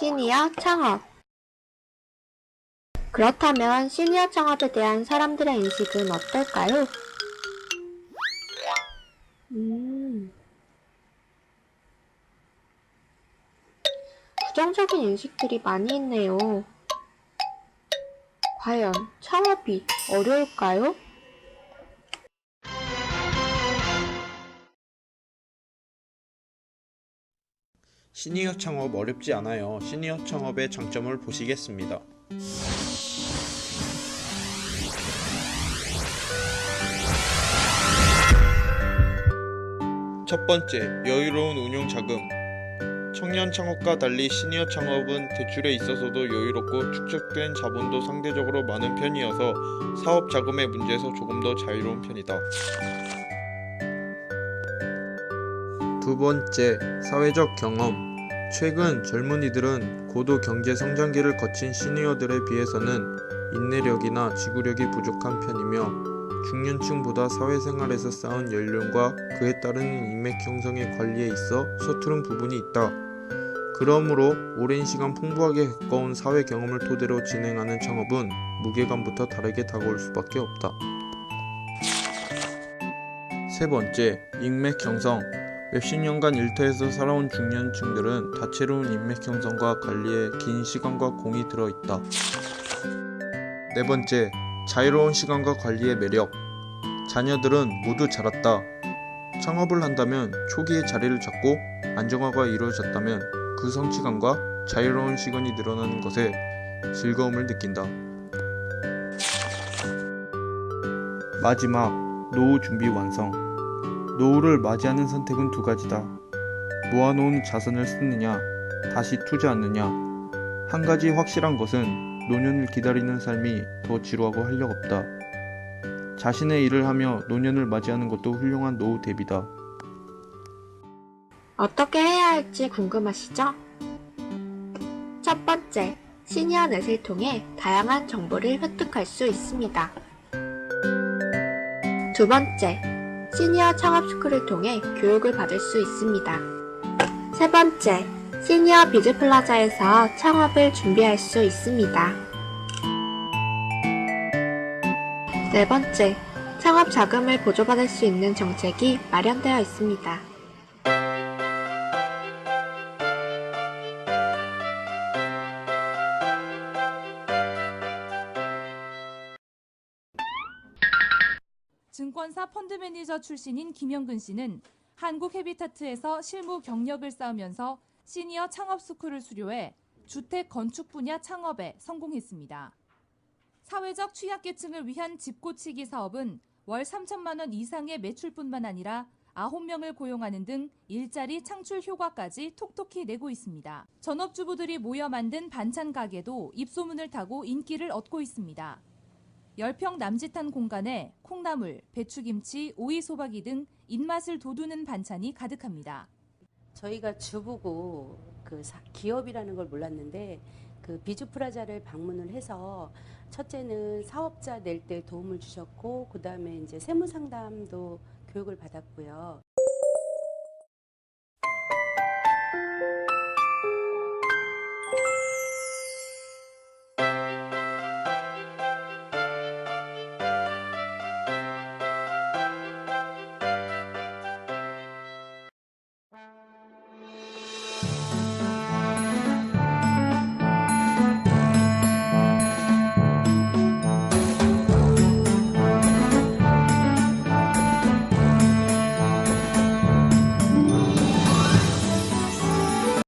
시니어 창업. 그렇다면 시니어 창업에 대한 사람들의 인식은 어떨까요? 음. 부정적인 인식들이 많이 있네요. 과연 창업이 어려울까요? 시니어 창업 어렵지 않아요. 시니어 창업의 장점을 보시겠습니다. 첫 번째, 여유로운 운용 자금. 청년 창업과 달리 시니어 창업은 대출에 있어서도 여유롭고 축적된 자본도 상대적으로 많은 편이어서 사업 자금의 문제에서 조금 더 자유로운 편이다. 두 번째, 사회적 경험. 최근 젊은이들은 고도 경제 성장기를 거친 시니어들에 비해서는 인내력이나 지구력이 부족한 편이며 중년층보다 사회생활에서 쌓은 연륜과 그에 따른 인맥 형성의 관리에 있어 서투른 부분이 있다. 그러므로 오랜 시간 풍부하게 겪어온 사회 경험을 토대로 진행하는 창업은 무게감부터 다르게 다가올 수밖에 없다. 세 번째, 인맥 형성. 몇십 년간 일터에서 살아온 중년층들은 다채로운 인맥 형성과 관리에 긴 시간과 공이 들어 있다. 네 번째, 자유로운 시간과 관리의 매력. 자녀들은 모두 자랐다. 창업을 한다면 초기에 자리를 잡고 안정화가 이루어졌다면 그 성취감과 자유로운 시간이 늘어나는 것에 즐거움을 느낀다. 마지막, 노후 준비 완성. 노후를 맞이하는 선택은 두 가지다. 모아놓은 자산을 쓰느냐, 다시 투자하느냐. 한 가지 확실한 것은 노년을 기다리는 삶이 더 지루하고 활력 없다. 자신의 일을 하며 노년을 맞이하는 것도 훌륭한 노후 대비다. 어떻게 해야 할지 궁금하시죠? 첫 번째, 시니어 넷을 통해 다양한 정보를 획득할 수 있습니다. 두 번째, 시니어 창업 스쿨을 통해 교육을 받을 수 있습니다. 세 번째, 시니어 비즈 플라자에서 창업을 준비할 수 있습니다. 네 번째, 창업 자금을 보조받을 수 있는 정책이 마련되어 있습니다. 증권사 펀드 매니저 출신인 김영근 씨는 한국 헤비타트에서 실무 경력을 쌓으면서 시니어 창업 스쿨을 수료해 주택 건축 분야 창업에 성공했습니다. 사회적 취약계층을 위한 집 고치기 사업은 월 3천만 원 이상의 매출뿐만 아니라 9명을 고용하는 등 일자리 창출 효과까지 톡톡히 내고 있습니다. 전업주부들이 모여 만든 반찬 가게도 입소문을 타고 인기를 얻고 있습니다. 10평 남짓한 공간에 콩나물, 배추김치, 오이 소박이 등 입맛을 돋우는 반찬이 가득합니다. 저희가 주부고 그 사- 기업이라는 걸 몰랐는데 그 비주 프라자를 방문을 해서 첫째는 사업자 낼 때 도움을 주셨고 그다음에 이제 세무 상담도 교육을 받았고요. you